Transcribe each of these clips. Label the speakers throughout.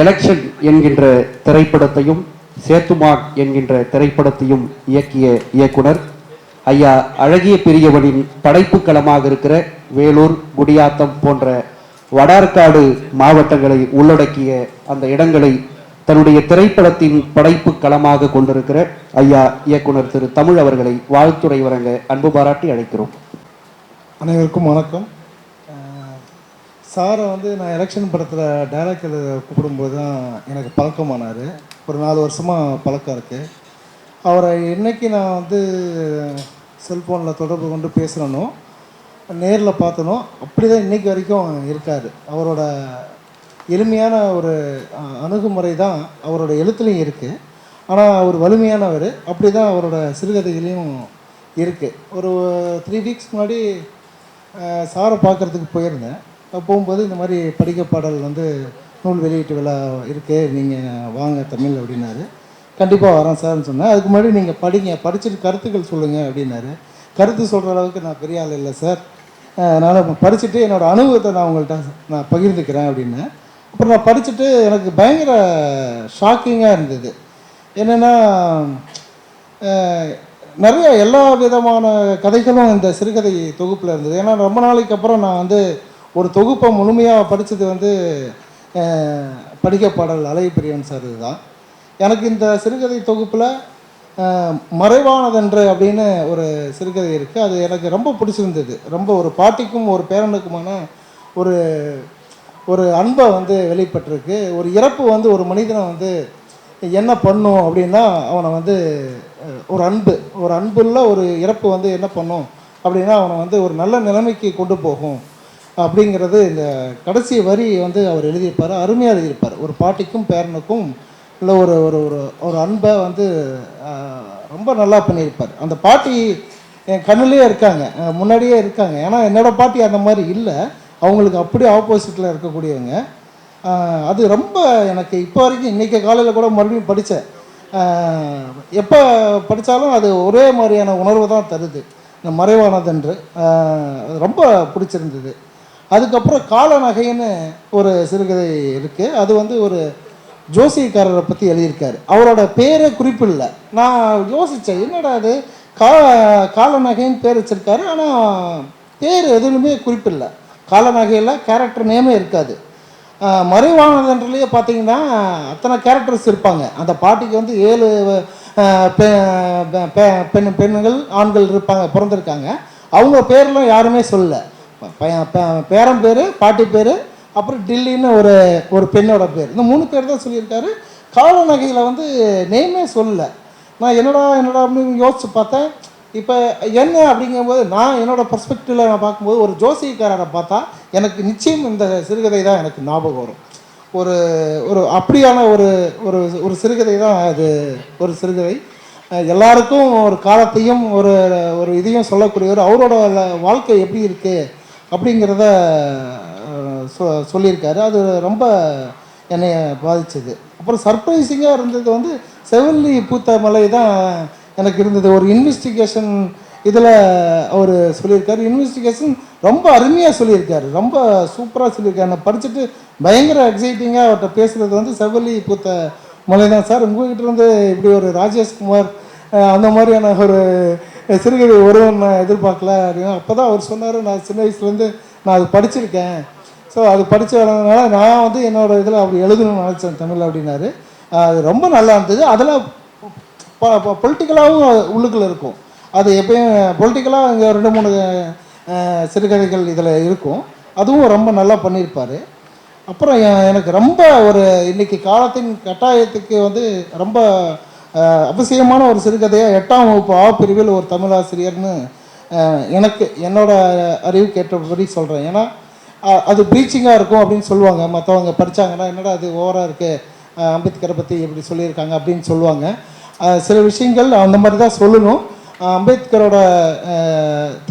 Speaker 1: Election என்கின்ற திரைப்படத்தையும் சேத்துமான் என்கின்ற திரைப்படத்தையும் இயக்கிய இயக்குனர் ஐயா அழகிய பெரியவனின் படைப்பு களமாக இருக்கிற வேலூர் குடியாத்தம் போன்ற வடார்காடு மாவட்டங்களை உள்ளடக்கிய அந்த இடங்களை தன்னுடைய திரைப்படத்தின் படைப்பு களமாக கொண்டிருக்கிற ஐயா இயக்குனர் திரு தமிழ் அவர்களை வாழ்த்துறை வழங்க அன்பு பாராட்டி அழைக்கிறோம்.
Speaker 2: அனைவருக்கும் வணக்கம். சாரை வந்து நான் எலெக்ஷன் படத்தில் டைலாக் எழுத கூப்பிடும்போது தான் எனக்கு பழக்கமானார். ஒரு நாலு வருஷமாக பழக்கம் இருக்குது அவரை இன்றைக்கி நான் வந்து செல்ஃபோனில் தொடர்பு கொண்டு பேசுகிறனோ நேரில் பார்த்தனோ அப்படி தான் இன்றைக்கி வரைக்கும் இருக்கார். அவரோட எளிமையான ஒரு அணுகுமுறை தான் அவரோட எழுத்துலையும் இருக்குது ஆனால் அவர் வலிமையானவர். அப்படி தான் அவரோட சிறுகதைகளையும் இருக்குது ஒரு த்ரீ வீக்ஸ் முன்னாடி சாரை பார்க்குறதுக்கு போயிருந்தேன். போகும்போது இந்த மாதிரி படிக்க பாடல் வந்து நூல் வெளியீட்டு விழா இருக்குது நீங்கள் வாங்க தமிழ் அப்படின்னாரு. கண்டிப்பாக வரேன் சார்னு சொன்னேன். அதுக்கு முன்னாடி நீங்கள் படிங்க படிச்சுட்டு கருத்துக்கள் சொல்லுங்கள் அப்படின்னாரு. கருத்து சொல்கிற அளவுக்கு நான் பெரிய ஆள் இல்லை சார். அதனால் படிச்சுட்டு என்னோடய அனுபவத்தை நான் உங்கள்கிட்ட நான் பகிர்ந்துக்கிறேன் அப்படின்னேன். அப்புறம் நான் படிச்சுட்டு எனக்கு பயங்கர ஷாக்கிங்காக இருந்தது. என்னென்னா நிறைய எல்லா விதமான கதைகளும் இந்த சிறுகதை தொகுப்பில் இருந்தது. ஏன்னா ரொம்ப நாளைக்கு அப்புறம் நான் வந்து ஒரு தொகுப்பை முழுமையாக படித்தது வந்து படிக்க பாடல் அலை பிரியன் சார் இதுதான். எனக்கு இந்த சிறுகதை தொகுப்பில் மறைவானதென்று அப்படின்னு ஒரு சிறுகதை இருக்குது அது எனக்கு ரொம்ப பிடிச்சிருந்தது. ரொம்ப ஒரு பாட்டிக்கும் ஒரு பேரனுக்குமான ஒரு ஒரு அன்பை வந்து வெளிப்பட்டிருக்கு. ஒரு இறப்பு வந்து ஒரு மனிதனை வந்து என்ன பண்ணும் அப்படின்னா அவனை வந்து ஒரு அன்பு. ஒரு அன்புள்ள ஒரு இறப்பு வந்து என்ன பண்ணும் அப்படின்னா அவனை வந்து ஒரு நல்ல நிலைமைக்கு கொண்டு போகும். அப்படிங்கிறது இந்த கடைசி வரி வந்து அவர் எழுதியிருப்பார் அருமையாக எழுதியிருப்பார். ஒரு பாட்டிக்கும் பேரனுக்கும் இல்லை ஒரு ஒரு ஒரு ஒரு அன்பை வந்து ரொம்ப நல்லா பண்ணியிருப்பார். அந்த பாட்டி என் கண்ணுலேயே இருக்காங்க. முன்னாடியே இருக்காங்க. ஏன்னா என்னோடய பாட்டி அந்த மாதிரி இல்லை. அவங்களுக்கு அப்படியே ஆப்போசிட்டில் இருக்கக்கூடியவங்க. அது ரொம்ப எனக்கு இப்போ வரைக்கும் இன்றைக்கி காலையில் கூட மறுபடியும் படித்தேன் எப்போ படித்தாலும் அது ஒரே மாதிரியான உணர்வு தான் தருது. இந்த மறைவானதென்று. அது ரொம்ப பிடிச்சிருந்தது. அதுக்கப்புறம் காலநகைன்னு ஒரு சிறுகதை இருக்குது அது வந்து ஒரு ஜோசியக்காரரை பற்றி எழுதியிருக்காரு. அவரோட பேரே குறிப்பிடல நான் யோசித்தேன் என்னடா அது? கா காலநகைன்னு பேர் வச்சுருக்காரு ஆனால் பேர் எதுவுமே குறிப்பிடல காலநகையில் கேரக்டர் நேமே இருக்காது. ஆஹ் பார்த்தீங்கன்னா அத்தனை கேரக்டர்ஸ் இருப்பாங்க. அந்த பாட்டிக்கு வந்து ஏழு பெ- பெண் பெண்கள் ஆண்கள் இருப்பாங்க பிறந்திருக்காங்க. அவங்க பேர்லாம் யாருமே சொல்லலை. பையன் பேரன் பேர் பாட்டி பேர் அப்புறம் டில்லின்னு ஒரு ஒரு பெண்ணோட பேர். இந்த மூணு பேர் தான் சொல்லியிருக்காரு. காலநகையில் வந்து நேமே சொல்லலை. நான் என்னடா என்னடா அப்படின்னு யோசிச்சு பார்த்தேன். இப்போ என்ன அப்படிங்கும்போது நான் என்னோட பர்ஸ்பெக்டிவில் நான் பார்க்கும்போது ஒரு ஜோசியக்காரரை பார்த்தா எனக்கு நிச்சயம் இந்த சிறுகதை தான் எனக்கு ஞாபகம் வரும். ஒரு ஒரு அப்படியான ஒரு ஒரு ஒரு சிறுகதை தான் அது ஒரு சிறுகதை. எல்லாருக்கும் ஒரு காலத்தையும் ஒரு ஒரு இதையும் சொல்லக்கூடியவர் அவரோட வாழ்க்கை எப்படி இருக்குது அப்படிங்கிறத சொ சொல்லியிருக்காரு. அது ரொம்ப என்னை பாதிச்சது. அப்புறம் சர்ப்ரைசிங்காக இருந்தது வந்து செவல்லி பூத்த மலை தான் எனக்கு இருந்தது. ஒரு இன்வெஸ்டிகேஷன் இதில் அவர் சொல்லியிருக்காரு. இன்வெஸ்டிகேஷன் ரொம்ப அருமையாக சொல்லியிருக்காரு. ரொம்ப சூப்பராக சொல்லியிருக்காரு. நான் படிச்சுட்டு பயங்கர எக்ஸைட்டிங்காக அவர்கிட்ட பேசுகிறது வந்து செவ்வலி பூத்த மலை தான். சார் உங்ககிட்ட இருந்து இப்படி ஒரு ராஜேஷ்குமார் அந்த மாதிரியான ஒரு சிறுகதை ஒருவன் நான் எதிர்பார்க்கல. அப்படின்னா அப்போ தான் அவர் சொன்னார் நான் சின்ன வயசுலேருந்து நான் அது படிச்சிருக்கேன். ஸோ அது படித்து வளர்ந்ததுனால நான் வந்து என்னோடய இதில் அப்படி எழுதணும்னு நினச்சேன் தமிழ் அப்படின்னாரு. அது ரொம்ப நல்லா இருந்தது. அதில் பொலிட்டிக்கலாகவும் உள்ளுக்குள்ள இருக்கும். அது எப்பயும் பொலிட்டிக்கலாக இங்கே ரெண்டு மூணு சிறுகதைகள் இதில் இருக்கும். அதுவும் ரொம்ப நல்லா பண்ணியிருப்பார். அப்புறம் எனக்கு ரொம்ப ஒரு இன்னைக்கு காலத்தின் கட்டாயத்துக்கு வந்து ரொம்ப அவசியமான ஒரு சிறுகதையாக எட்டாம் வகுப்பு ஆ பிரிவில் ஒரு தமிழாசிரியர்னு எனக்கு என்னோட அறிவு கேட்டபடி சொல்கிறேன் ஏன்னா அது ப்ரீச்சிங்காக இருக்கும் அப்படின்னு சொல்லுவாங்க. மற்றவங்க படித்தாங்கன்னா என்னடா அது ஓவராக இருக்குது அம்பேத்கரை பற்றி எப்படி சொல்லியிருக்காங்க அப்படின்னு சொல்லுவாங்க. சில விஷயங்கள் அந்த மாதிரி தான் சொல்லணும் அம்பேத்கரோட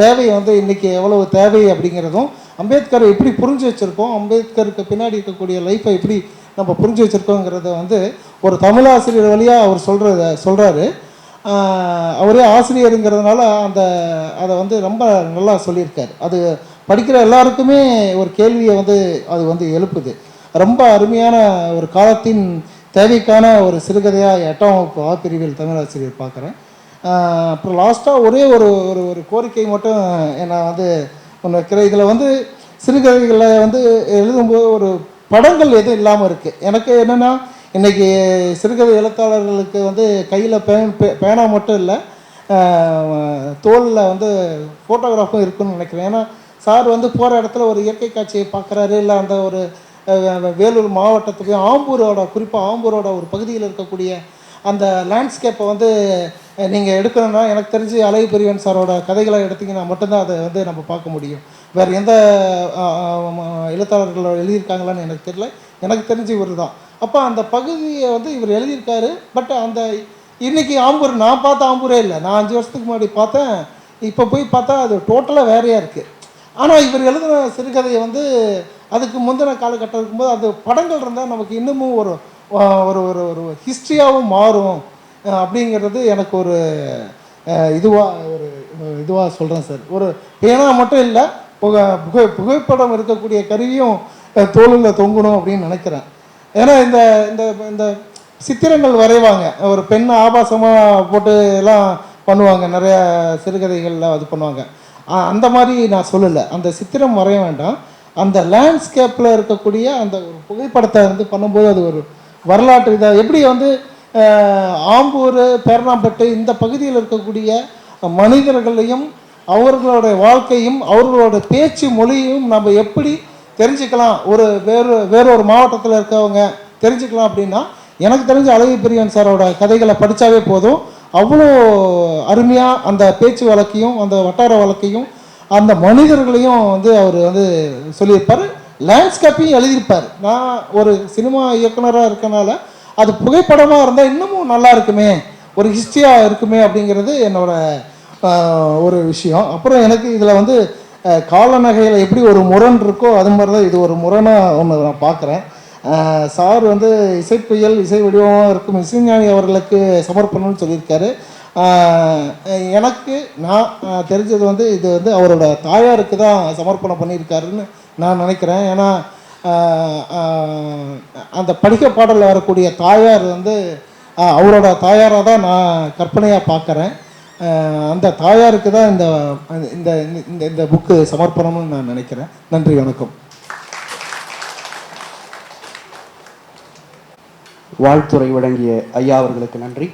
Speaker 2: தேவை வந்து இன்றைக்கி எவ்வளவு தேவை அப்படிங்கிறதும் அம்பேத்கரை எப்படி புரிஞ்சு வச்சுருக்கோம் அம்பேத்கருக்கு பின்னாடி இருக்கக்கூடிய லைஃப்பை எப்படி நம்ம புரிஞ்சு வச்சுருக்கோங்கிறத வந்து ஒரு தமிழாசிரியர் வழியாக அவர் சொல்கிறத சொல்கிறாரு அவரே ஆசிரியருங்கிறதுனால அந்த அதை வந்து ரொம்ப நல்லா சொல்லியிருக்காரு. அது படிக்கிற எல்லாருக்குமே ஒரு கேள்வியை வந்து அது வந்து எழுப்புது. ரொம்ப அருமையான ஒரு காலத்தின் தேவைக்கான ஒரு சிறுகதையாக எட்டாம் வகுப்பு ஆ பிரிவில் தமிழாசிரியர் பார்க்குறேன். அப்புறம் லாஸ்ட்டாக ஒரே ஒரு ஒரு ஒரு கோரிக்கை மட்டும் நான் வந்து ஒன்று வைக்கிறேன். இதில் வந்து சிறுகதைகளை வந்து எழுதும்போது ஒரு படங்கள் எதுவும் இல்லாமல் இருக்குது எனக்கு என்னென்னா இன்றைக்கி சிறுகதை எழுத்தாளர்களுக்கு வந்து கையில் பே பேனா மட்டும் இல்லை தோலில் வந்து ஃபோட்டோகிராஃபும் இருக்குன்னு நினைக்கிறேன். ஏன்னா சார் வந்து போகிற இடத்துல ஒரு இயற்கை காட்சியை பார்க்குறாரு இல்லை அந்த ஒரு வேலூர் மாவட்டத்துக்கு ஆம்பூரோட குறிப்பாக ஆம்பூரோட ஒரு பகுதியில் இருக்கக்கூடிய அந்த லேண்ட்ஸ்கேப்பை வந்து நீங்கள் எடுக்கணும்னா எனக்கு தெரிஞ்சு அழகு பெரியவன் சாரோட கதைகளை எடுத்திங்கன்னா மட்டும்தான் அதை வந்து நம்ம பார்க்க முடியும். வேறு எந்த எழுத்தாளர்கள் எழுதியிருக்காங்களான்னு எனக்கு தெரியல. எனக்கு தெரிஞ்சு இவர் தான். அப்போ அந்த பகுதியை வந்து இவர் எழுதியிருக்காரு பட் அந்த இன்றைக்கி ஆம்பூர் நான் பார்த்த ஆம்பூரே இல்லை. நான் அஞ்சு வருஷத்துக்கு முன்னாடி பார்த்தேன். இப்போ போய் பார்த்தா அது டோட்டலாக வேறையாக இருக்குது ஆனால் இவர் எழுதின சிறுகதையை வந்து அதுக்கு முந்தின காலகட்டம் இருக்கும்போது அது படங்கள் இருந்தால் நமக்கு இன்னமும் ஒரு ஒரு ஒரு ஒரு ஹிஸ்ட்ரியாகவும் மாறும். அப்படிங்கிறது எனக்கு ஒரு இதுவாக ஒரு இதுவாக சொல்கிறேன் சார். ஒரு பேனா மட்டும் இல்லை புகை புகை புகைப்படம் இருக்கக்கூடிய கருவியும் தோளில் தொங்கணும் அப்படின்னு நினைக்கிறேன். ஏன்னா இந்த இந்த இந்த சித்திரங்கள் வரைவாங்க. ஒரு பெண் ஆபாசமாக போட்டு எல்லாம் பண்ணுவாங்க. நிறைய சிறுகதைகளில் அது பண்ணுவாங்க. அந்த மாதிரி நான் சொல்லலை. அந்த சித்திரம் வரைய வேண்டாம். அந்த லேண்ட்ஸ்கேப்பில் இருக்கக்கூடிய அந்த ஒரு புகைப்படத்தை வந்து பண்ணும்போது அது ஒரு வரலாற்று இதாக எப்படி வந்து ஆம்பூர் பேரணாம்பட்டு இந்த பகுதியில் இருக்கக்கூடிய மனிதர்களையும் அவர்களோட வாழ்க்கையும் அவர்களோட பேச்சு மொழியும் நம்ம எப்படி தெரிஞ்சுக்கலாம்? ஒரு வேறு வேறொரு மாவட்டத்தில் இருக்கவங்க தெரிஞ்சுக்கலாம் அப்படின்னா எனக்கு தெரிஞ்ச அழகு பிரியன் சாரோட கதைகளை படித்தாவே போதும். அவ்வளோ அருமையாக அந்த பேச்சு வழக்கையும் அந்த வட்டார வழக்கையும் அந்த மனிதர்களையும் வந்து அவர் வந்து சொல்லியிருப்பார். லேண்ட்ஸ்கேப்பையும் எழுதியிருப்பார். நான் ஒரு சினிமா இயக்குனராக இருக்கனால அது புகைப்படமாக இருந்தால் இன்னமும் நல்லா இருக்குமே ஒரு ஹிஸ்ட்ரியாக இருக்குமே அப்படிங்கிறது என்னோட ஒரு விஷயம். அப்புறம் எனக்கு இதில் வந்து காலநகையில் எப்படி ஒரு முரண் இருக்கோ அது மாதிரி தான் இது ஒரு முரணாக ஒன்று நான் பார்க்குறேன் சார் வந்து இசைப்புயல் இசை வடிவமாக இருக்கும் இசைஞானி அவர்களுக்கு சமர்ப்பணம்னு சொல்லியிருக்காரு. எனக்கு நான் தெரிஞ்சது வந்து இது வந்து அவரோட தாயாருக்கு தான் சமர்ப்பணம் பண்ணியிருக்காருன்னு நான் நினைக்கிறேன். ஏன்னா அந்த படிக்க பாடலில் வரக்கூடிய தாயார் வந்து அவரோட தாயாராக தான் நான் கற்பனையாக பார்க்குறேன் அந்த தாயாருக்கு தான் இந்த இந்த இந்த இந்த புக்கு சமர்ப்பணம்னு நான் நினைக்கிறேன். நன்றி வணக்கம்.
Speaker 1: வாழ்த்துறை வழங்கிய ஐயா அவர்களுக்கு நன்றி.